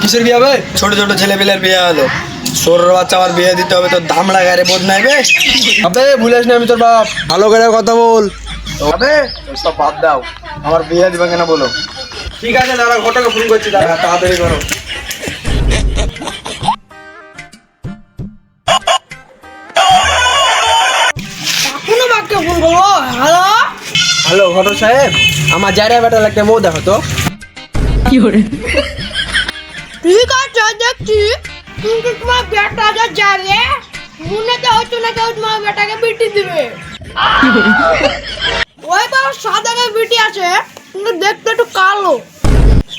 কিসের বিয়ে হবে ছোট ছোট ছেলে পেলের বিয়ে হলো। সোর বাচ্চা আমার বিয়ে দিতে হবে তোর দাম লাগায় রে বোধ নাইবে আবে ভুলিস না আমি তোর বাপ। ভালো করে কথা বল। আবে সব বাদ দাও। আমার বিয়ে দিবে কেন বলো? ঠিক আছে দাদা ঘটকে ফোন করছি দাদা তাড়াতাড়ি করো। ফোন করব হ্যালো? হ্যালো ঘটক সাহেব আমার জায়গা বেটা লাগতে মৌ দেখো তো। ঠিক আছে দেখছি। কিন্তু তোমার বেটা যা যাবে মনেতে হচ্ছে না কেউ তোমার বেটাকে বিটি দিবে। ওই তো সাদাকে বিটি আছে কিন্তু দেখতে একটু কালো।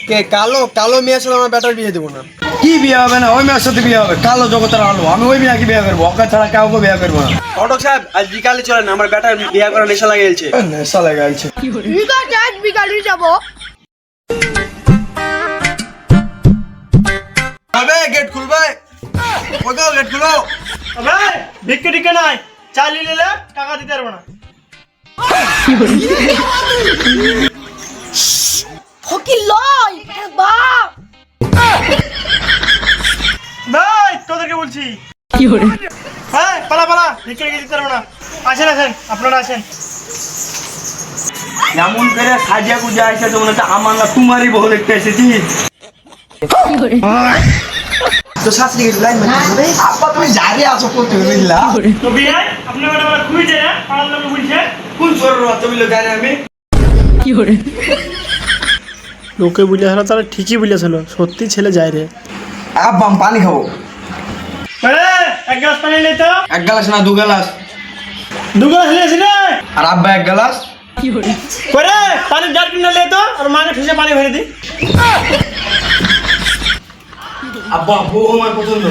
কে কালো কালো মেয়ের সাথে আমার বেটার বিয়ে দেবো না। কি বিয়ে হবে না? ওই মেয়ের সাথে বিয়ে হবে। কালো জগতের আলো। আমি ওই মেয়েকে বিয়ে করব। ওকে ছাড়া কাউকে বিয়ে করব না। ঘটক সাহেব আজ বিকালে চলেন। আমার বেটার বিয়ে করার নেশা লাগিয়েছে নেশা লাগাইছে। ঠিক আছে আজ বিকালে যাব। আবে গেট খুলবে? কোথাও গেট খুলো। ভাই ভিক্ষে টিকে নাই। চালিয়ে নিলে টাকা দিতে পারব না। ফকির লয় হ্যাঁ পালা পালা। ভিক্ষে টিকে দিতে পারব না। আসেন আসেন আপনারা আসেন। এমন করে সাজিয়া গুজা এসে তো মনে হচ্ছে আমার না তোমারই বহু দেখতে এসেছি তো শাস্ত্রী কিছু লাইন মারতে আব্বা তুমি জারি আছো করতে বুঝলা তো বিয়ে আপনার ম্যাডাম খুবই যায় পাড়ার লোক কোন জানি আমি? বুঝেছিল তারা ঠিকই বুঝেছিল সত্যি ছেলে যায় রে। আব্বা আমি পানি খাব। এক গ্লাস পানি তো। এক গ্লাস না দু গ্লাস। দু গ্লাস নিয়েছি রে আর আব্বা এক গ্লাস। করে পানির জার কিনে নিয়ে তো আর মাকে ঠেসে পানি ভরে দি। আব্বা বউ আমার পছন্দ।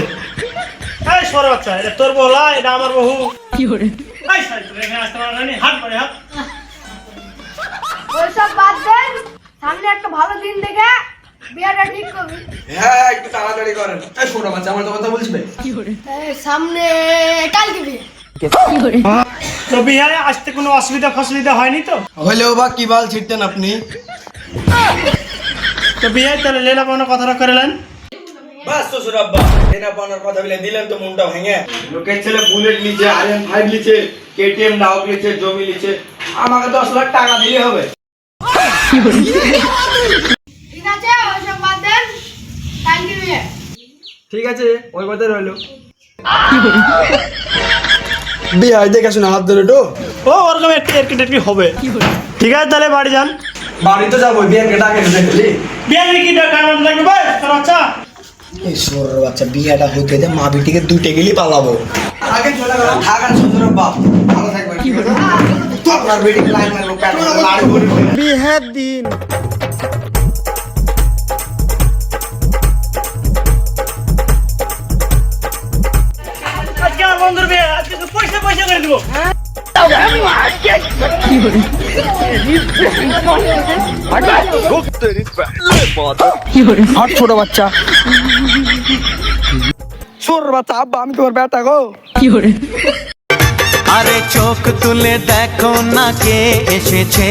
এই সর বাচ্চা এটা তোর বলা এটা আমার বহু কি করে? এই সাই এখানে আসতে পারো না হাত করে হাত ওইসব বাদ দেন। সামনে একটা ভালো দিন দেখে বিয়েটা ঠিক করবি হ্যাঁ একটু তাড়াতাড়ি করেন। এই ছোট বাচ্চা আমার তো কথা বলছি ভাই এই, সামনে কালকে বিয়ে। তো বিহারে আসতে কোনো অসুবিধা ফসুবিধা হয়নি তো? হইলেও বা কি বাল ছিটতেন আপনি? তো বিহার তাহলে লেলা কথাটা করলেন বাস তো সুরাব্বা এটা পানার কথা বলে দিলেন তো মনটা ভেঙে। লোকের ছেলে বুলেট নিচে আর এম ফাইভ নিচে কেটিএম ডাউক নিচে জমি নিচে। আমাকে দশ লাখ টাকা দিলে হবে ঠিক আছে ওইসব বাদ দেন কালকে বিয়ে ঠিক আছে ওই কথা রইল। বিয়ে দেখে শুনে হাত ধরে তো ও ওরকম একটু একটু একটু হবে। ঠিক আছে তাহলে বাড়ি যান। বাড়ি তো যাব বিয়ের কেটা কেটে দেখলি? বিয়ে কি দরকার আমাদের লাগবে ভাই তোর বাচ্চা? এই সোর বাচ্চা বিয়েটা হইতে দে মা বিটিকে দুটে গেলি পালাবো। আগে চলে গেল সুন্দর বাপ। ভালো থাকবে। দিন। দেবো। ছোট বাচ্চা। ছোট বাচ্চা আব্বা আমি তোমার বেটা গো। আরে চোখ তুলে দেখো না কে এসেছে।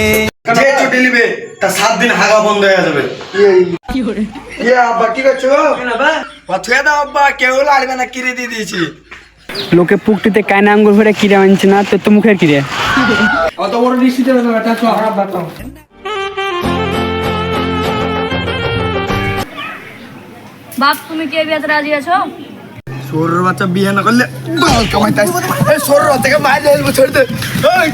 যে ছুটি নিবে তা সাত দিন হাগা বন্ধ হয়ে যাবে। ইয়ে আব্বা কি করছ থুয়ে দাও আব্বা কেউ লাড়বে না কিরে দিয়ে দিয়েছি। লোকে পুকটিতে কায়না আঙ্গুর ভরে কিরে আনছে না তো তো মুখের কিরে অত বড় দৃষ্টিতে বাপ তুমি কি বিয়েতে রাজি আছো সোর বাচ্চা বিয়ে না করলে বাল কামাইতে এই সোর বাচ্চাকে মাইরে দেবো ছেড়ে দে এই!